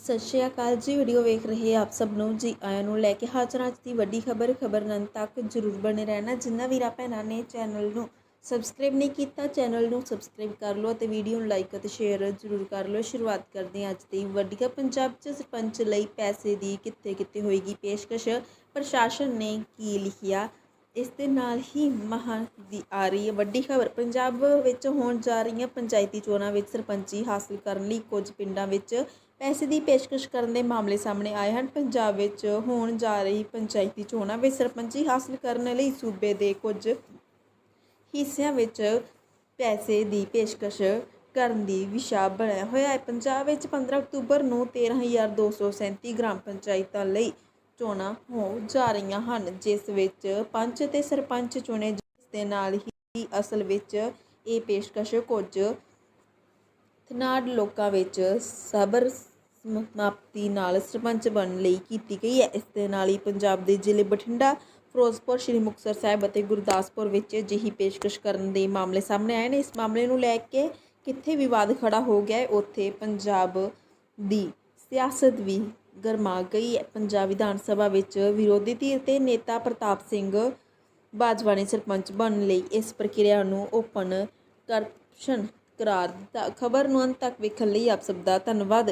ਸਤਿ ਸ਼੍ਰੀ ਅਕਾਲ ਜੀ ਵੀਡੀਓ ਵੇਖ ਰਹੇ ਆਪ ਸਭ ਨੂੰ। ਜੀ, ਆਇਆਂ ਨੂੰ ਲੈ ਕੇ ਹਾਜ਼ਰ ਹਾਂ ਅੱਜ ਦੀ ਵੱਡੀ ਖਬਰ। ਖਬਰ ਨੰਨ ਤੱਕ ਜਰੂਰ ਬਣੇ ਰਹਿਣਾ। ਜਿੰਨਾ ਵੀਰਾ ਭੈਣਾਂ ਨੇ ਚੈਨਲ ਨੂੰ ਸਬਸਕ੍ਰਾਈਬ ਨਹੀਂ ਕੀਤਾ ਚੈਨਲ ਨੂੰ ਸਬਸਕ੍ਰਾਈਬ ਕਰ ਲਓ ਅਤੇ ਵੀਡੀਓ ਨੂੰ ਲਾਈਕ ਅਤੇ ਸ਼ੇਅਰ ਜਰੂਰ ਕਰ ਲਓ। ਸ਼ੁਰੂਆਤ ਕਰਦੇ ਹਾਂ ਅੱਜ ਦੀ ਵੱਡੀ ਖਬਰ। ਪੰਜਾਬ 'ਚ ਸਰਪੰਚ ਲਈ ਪੈਸੇ ਦੀ ਕਿੱਥੇ ਕਿੱਥੇ ਹੋਏਗੀ ਪੇਸ਼ਕਸ਼। ਪ੍ਰਸ਼ਾਸਨ ਨੇ ਕੀ ਲਿਖਿਆ? ਇਸ ਦੇ ਨਾਲ ਹੀ ਮਹਾਂ ਦੀ ਆ ਰਹੀ ਹੈ ਵੱਡੀ ਖਬਰ। ਪੰਜਾਬ ਵਿੱਚ ਹੋਣ ਜਾ ਰਹੀਆਂ ਪੰਚਾਇਤੀ ਚੋਣਾਂ ਵਿੱਚ ਸਰਪੰਚੀ ਹਾਸਲ ਕਰਨ ਲਈ ਕੁਝ ਪਿੰਡਾਂ ਵਿੱਚ ਪੈਸੇ ਦੀ ਪੇਸ਼ਕਸ਼ ਕਰਨ ਦੇ ਮਾਮਲੇ ਸਾਹਮਣੇ ਆਏ ਹਨ। ਪੰਜਾਬ ਵਿੱਚ ਹੋਣ ਜਾ ਰਹੀ ਪੰਚਾਇਤੀ ਚੋਣਾਂ ਵਿੱਚ ਸਰਪੰਚੀ ਹਾਸਲ ਕਰਨ ਲਈ ਸੂਬੇ ਦੇ ਕੁਝ ਹਿੱਸਿਆਂ ਵਿੱਚ ਪੈਸੇ ਦੀ ਪੇਸ਼ਕਸ਼ ਕਰਨ ਦੀ ਵਿਸ਼ਾ ਬਣਿਆ ਹੋਇਆ ਹੈ। ਪੰਜਾਬ ਵਿੱਚ 15 ਅਕਤੂਬਰ ਨੂੰ 13237 ਗ੍ਰਾਮ ਪੰਚਾਇਤਾਂ ਲਈ ਚੋਣਾਂ ਹੋ ਜਾ ਰਹੀਆਂ ਹਨ, ਜਿਸ ਵਿੱਚ ਪੰਚ ਤੇ ਸਰਪੰਚ ਚੁਣੇ ਜਿਸ ਦੇ ਨਾਲ ਹੀ ਅਸਲ ਵਿੱਚ ਇਹ ਪੇਸ਼ਕਸ਼ ਕੁਝ ਥਨਾੜ ਲੋਕਾਂ ਵਿੱਚ ਸਬਰ ਸਮਾਪਤੀ ਨਾਲ ਸਰਪੰਚ ਬਣਨ ਲਈ ਕੀਤੀ ਗਈ ਹੈ। ਇਸ ਦੇ ਨਾਲ ਹੀ ਪੰਜਾਬ ਦੇ ਜ਼ਿਲ੍ਹੇ ਬਠਿੰਡਾ, ਫਿਰੋਜ਼ਪੁਰ, ਸ਼੍ਰੀ ਮੁਕਤਸਰ ਸਾਹਿਬ ਅਤੇ ਗੁਰਦਾਸਪੁਰ ਵਿੱਚ ਅਜਿਹੀ ਪੇਸ਼ਕਸ਼ ਕਰਨ ਦੇ ਮਾਮਲੇ ਸਾਹਮਣੇ ਆਏ ਨੇ। ਇਸ ਮਾਮਲੇ ਨੂੰ ਲੈ ਕੇ ਕਿੱਥੇ ਵਿਵਾਦ ਖੜਾ ਹੋ ਗਿਆ ਹੈ, ਉੱਥੇ ਪੰਜਾਬ ਦੀ ਸਿਆਸਤ ਵੀ ਗਰਮਾ ਗਈ ਹੈ ਪੰਜਾਬ ਵਿਧਾਨ ਸਭਾ ਵਿੱਚ ਵਿਰੋਧੀ ਧਿਰ ਤੇ ਨੇਤਾ ਪ੍ਰਤਾਪ ਸਿੰਘ ਬਾਜਵਾ ਨੇ ਸਰਪੰਚ ਬਣਨ ਲਈ ਇਸ ਪ੍ਰਕਿਰਿਆ ਨੂੰ ਓਪਨ ਕਰਪਸ਼ਨ ਕਰਾਰ ਦਿੱਤਾ। ਖਬਰ ਨੂੰ ਅੰਤ ਤੱਕ ਵੇਖਣ ਲਈ ਆਪ ਸਭ ਦਾ ਧੰਨਵਾਦ।